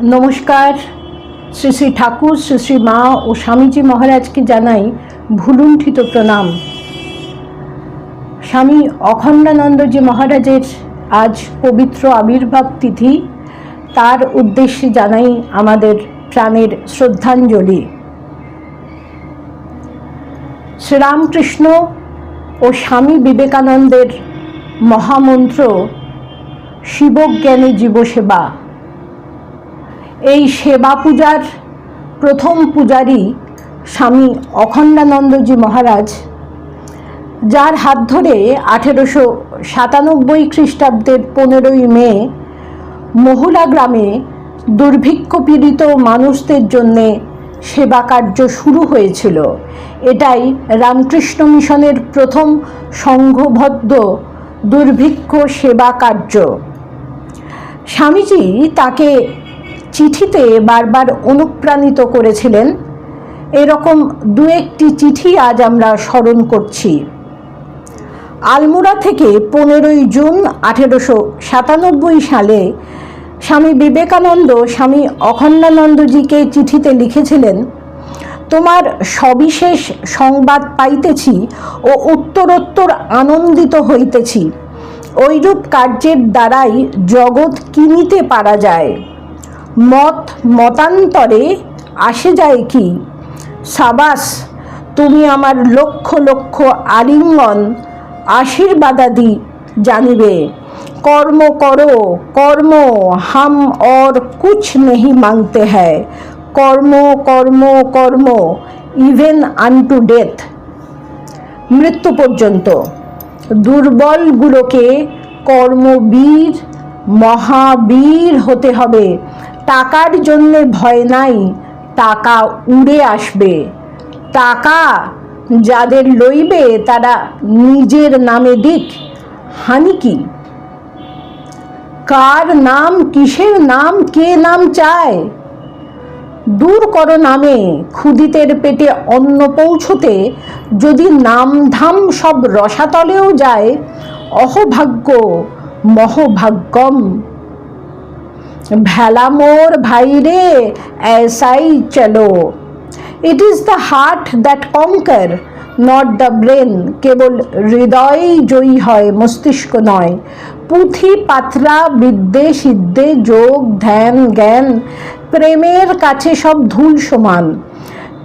নমস্কার। শ্রী শ্রী ঠাকুর, শ্রী শ্রী মা ও স্বামীজি মহারাজকে জানাই ভুলুণ্ঠিত প্রণাম। স্বামী অখণ্ডানন্দজি মহারাজের আজ পবিত্র আবির্ভাব তিথি, তার উদ্দেশ্যে জানাই আমাদের প্রাণের শ্রদ্ধাঞ্জলি। শ্রীরামকৃষ্ণ ও স্বামী বিবেকানন্দের মহামন্ত্র, শিবজ্ঞানী জীবসেবা। এই সেবা পূজার প্রথম পূজারী স্বামী অখণ্ডানন্দজি মহারাজ, যার হাত ধরে আঠেরোশো সাতানব্বই খ্রিস্টাব্দের পনেরোই মে মহুলা গ্রামে দুর্ভিক্ষ পীড়িত মানুষদের জন্যে সেবা কার্য শুরু হয়েছিল। এটাই রামকৃষ্ণ মিশনের প্রথম সংঘবদ্ধ দুর্ভিক্ষ সেবা কার্য। স্বামীজি তাকে চিঠিতে বারবার অনুপ্রাণিত করেছিলেন। এরকম দু একটি চিঠি আজ আমরা স্মরণ করছি। আলমোড়া থেকে পনেরোই জুন আঠেরোশো সাতানব্বই সালে স্বামী বিবেকানন্দ, স্বামী অখণ্ডানন্দজিকে চিঠিতে লিখেছিলেন, তোমার সবিশেষ সংবাদ পাইতেছি ও উত্তরোত্তর আনন্দিত হইতেছি। ওইরূপ কার্যের দ্বারাই জগৎ কিনিতে পারা যায়? মত মতান্তরে আসে যায় কি? সাবাস, তুমি আমার লক্ষ লক্ষ আলিঙ্গন আশীর্বাদাদি জানিবে। কর্ম করো, কর্ম হাম অর কুছ নেহি মাংতে হ্যায় কর্ম কর্ম কর্ম ইভেন আনটু ডেথ মৃত্যু পর্যন্ত। দুর্বলগুলোকে কর্মবীর, মহাবীর হতে হবে। টাকার জন্যে ভয় নাই, টাকা উড়ে আসবে। টাকা যাদের লইবে, তারা নিজের নামে দিক। হানি কি? কার নাম, কিসের নাম, কে নাম চায়? দূর করো নামে, ক্ষুদিতের পেটে অন্ন পৌঁছতে। যদি নাম ধাম সব রসাতলেও যায়, অহভাগ্য মহভাগ্যম ভেলা মোর ভাইরে ऐसाই চলো। It is the heart that conquer not the brain কেবল হৃদয়েই জয়ী হয়, মস্তিষ্ক নয়। পুঁথি পাত্রা বিদ্যে সিদ্ধে যোগ, ধ্যান, জ্ঞান। প্রেমের কাছে সব ধূল সমান।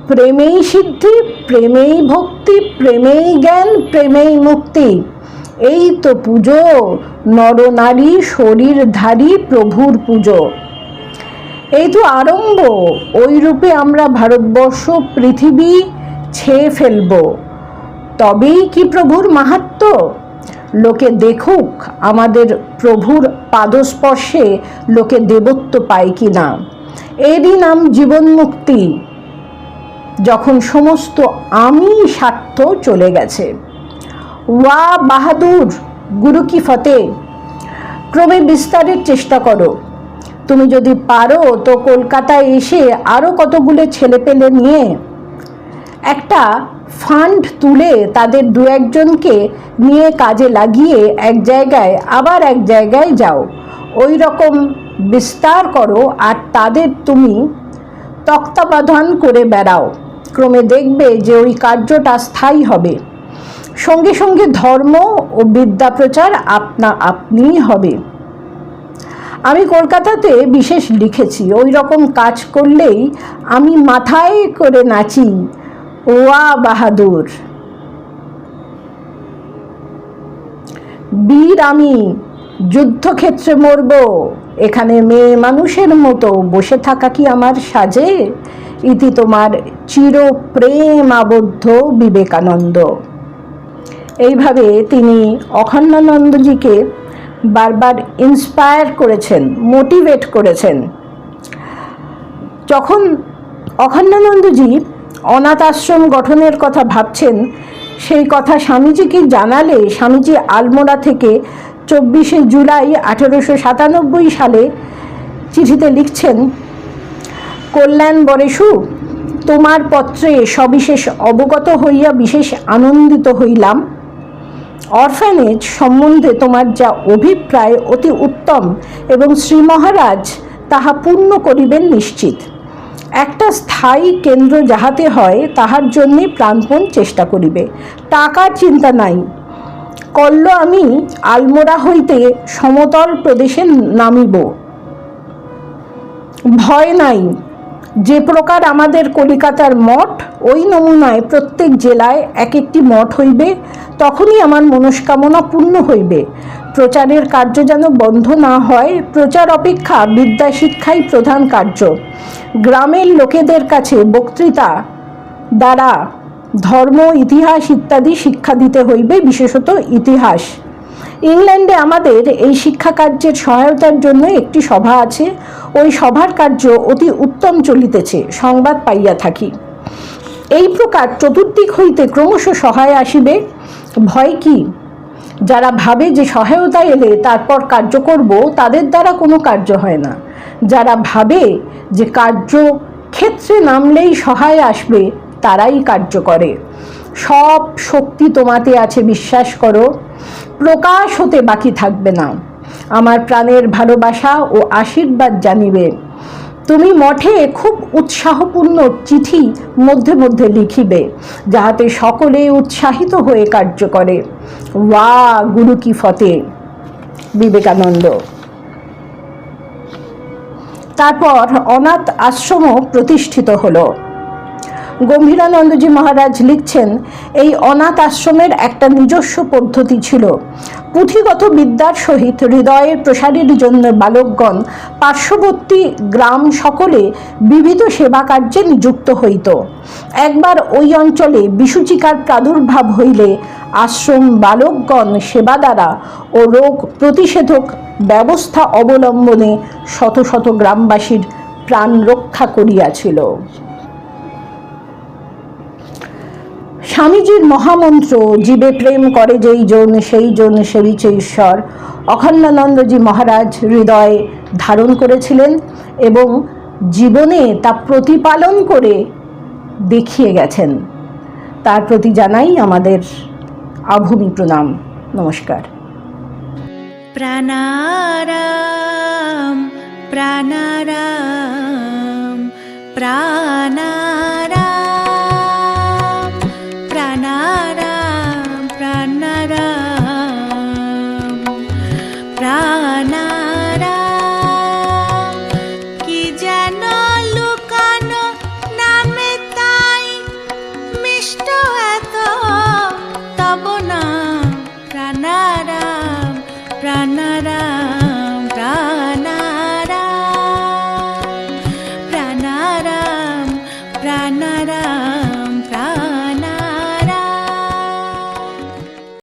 প্রেমেই সিদ্ধি, প্রেমেই ভক্তি, প্রেমেই জ্ঞান, প্রেমেই মুক্তি। এই তো পুজো, নরনারী শরীরধারী প্রভুর পুজো। এই তো আরম্ভ ওই রূপে আমরা ভারতবর্ষ, পৃথিবী ছেয়ে ফেলব। তবেই কি প্রভুর মাহাত্ম? লোকে দেখুক আমাদের প্রভুর পাদস্পর্শে লোকে দেবত্ব পায় কি না। এরই নাম জীবন মুক্তি যখন সমস্ত আমি স্বার্থ চলে গেছে। ওয়া বাহাদুর, গুরু কি ফতে ক্রমে বিস্তারের চেষ্টা করো। তুমি যদি পারো তো কলকাতায় এসে আরও কতগুলো ছেলে পেলে নিয়ে একটা ফান্ড তুলে তাদের দু একজনকে নিয়ে কাজে লাগিয়ে এক জায়গায় আবার এক জায়গায় যাও। ওই রকম বিস্তার করো আর তাদের তুমি তত্ত্বাবধান করে বেড়াও। ক্রমে দেখবে যে ওই কার্যটা স্থায়ী হবে। সঙ্গে সঙ্গে ধর্ম ও বিদ্যা প্রচার আপনা আপনিই হবে। আমি কলকাতাতে বিশেষ লিখেছি, ওই রকম কাজ করলেই আমি মাথায় করে নাচি, ওয়া বাহাদুর। বীর আমি, যুদ্ধক্ষেত্রে মরব, এখানে মেয়ে মানুষের মতো বসে থাকা কি আমার সাজে? ইতি তোমার চির প্রেম আবদ্ধ বিবেকানন্দ। এইভাবে তিনি অখণ্ডানন্দজিকে বারবার ইন্সপায়ার করেছেন মোটিভেট করেছেন। যখন অখণ্ডানন্দজি অনাথ আশ্রম গঠনের কথা ভাবছেন, সেই কথা স্বামীজিকে জানালে স্বামীজি আলমোড়া থেকে চব্বিশে জুলাই আঠেরোশো সাতানব্বই সালে চিঠিতে লিখছেন, কল্যাণ বরেশু, তোমার পত্রে সবিশেষ অবগত হইয়া বিশেষ আনন্দিত হইলাম। অরফানেজ সম্বন্ধে তোমার যা অভিপ্রায় অতি উত্তম এবং শ্রী মহারাজ তাহা পূর্ণ করিবেন নিশ্চিত। একটা স্থায়ী কেন্দ্র যাহাতে হয়, তাহার জন্যে প্রাণপণ চেষ্টা করিবে। টাকার চিন্তা নাই। কল্ল আমি আলমোড়া হইতে সমতল প্রদেশে নামিব। ভয় নাই। যে প্রকার আমাদের কলিকাতার মঠ, ওই নমুনায় প্রত্যেক জেলায় এক একটি মঠ হইবে। তখনই আমার মনস্কামনা পূর্ণ হইবে। প্রচারের কার্য যেন বন্ধ না হয়, প্রচার অপেক্ষা বিদ্যা শিক্ষাই প্রধান কার্য। গ্রামের লোকেদের কাছে বক্তৃতা দ্বারা ধর্ম, ইতিহাস ইত্যাদি শিক্ষা দিতে হইবে, বিশেষত ইতিহাস। ইংল্যান্ডে আমাদের এই শিক্ষা কার্যের সহায়তার জন্য একটি সভা আছে। ওই সভার কার্য অতি উত্তম চলিতেছে, সংবাদ পাইয়া থাকি। এই প্রকার চতুর্দিক হইতে ক্রমশ সহায় আসিবে। ভয় কি? যারা ভাবে যে সহায়তা এলে তারপর কার্য করব, তাদের দ্বারা কোনো কার্য হয় না। যারা ভাবে যে কার্য ক্ষেত্রে নামলেই সহায় আসবে, তারাই কার্য করে। সব শক্তি তোমাতে আছে, বিশ্বাস করো। প্রকাশ হতে বাকি থাকবে না। আমার প্রাণের ভালোবাসা ও আশীর্বাদ জানিবে। তুমি মঠে খুব উৎসাহপূর্ণ চিঠি মধ্যে মধ্যে লিখিবে, যাহাতে সকলে উৎসাহিত হয়ে কার্য করে। ওয়া গুরু কি ফতে বিবেকানন্দ। তারপর অনাথ আশ্রমও প্রতিষ্ঠিত হলো। গম্ভীরানন্দজি মহারাজ লিখছেন, এই অনাথ আশ্রমের একটা নিজস্ব পদ্ধতি ছিল। পুঁথিগত বিদ্যার সহিত হৃদয়ের প্রসারের জন্য বালকগণ পার্শ্ববর্তী গ্রাম সকলে বিবিধ সেবা কার্যে নিযুক্ত হইত। একবার ওই অঞ্চলে বিসূচিকার প্রাদুর্ভাব হইলে আশ্রম বালকগণ সেবা দ্বারা ও রোগ প্রতিষেধক ব্যবস্থা অবলম্বনে শত শত গ্রামবাসীর প্রাণ রক্ষা করিয়াছিল। স্বামীজির মহামন্ত্র, জীবে প্রেম করে যেই জন সেই জন সেবিছে ঈশ্বর। অখণ্ডানন্দজি মহারাজ হৃদয়ে ধারণ করেছিলেন এবং জীবনে তা প্রতিপালন করে দেখিয়ে গেছেন। তার প্রতি জানাই আমাদের আভূমি প্রণাম। নমস্কার। প্রাণারাম প্রাণারাম প্রাণারাম।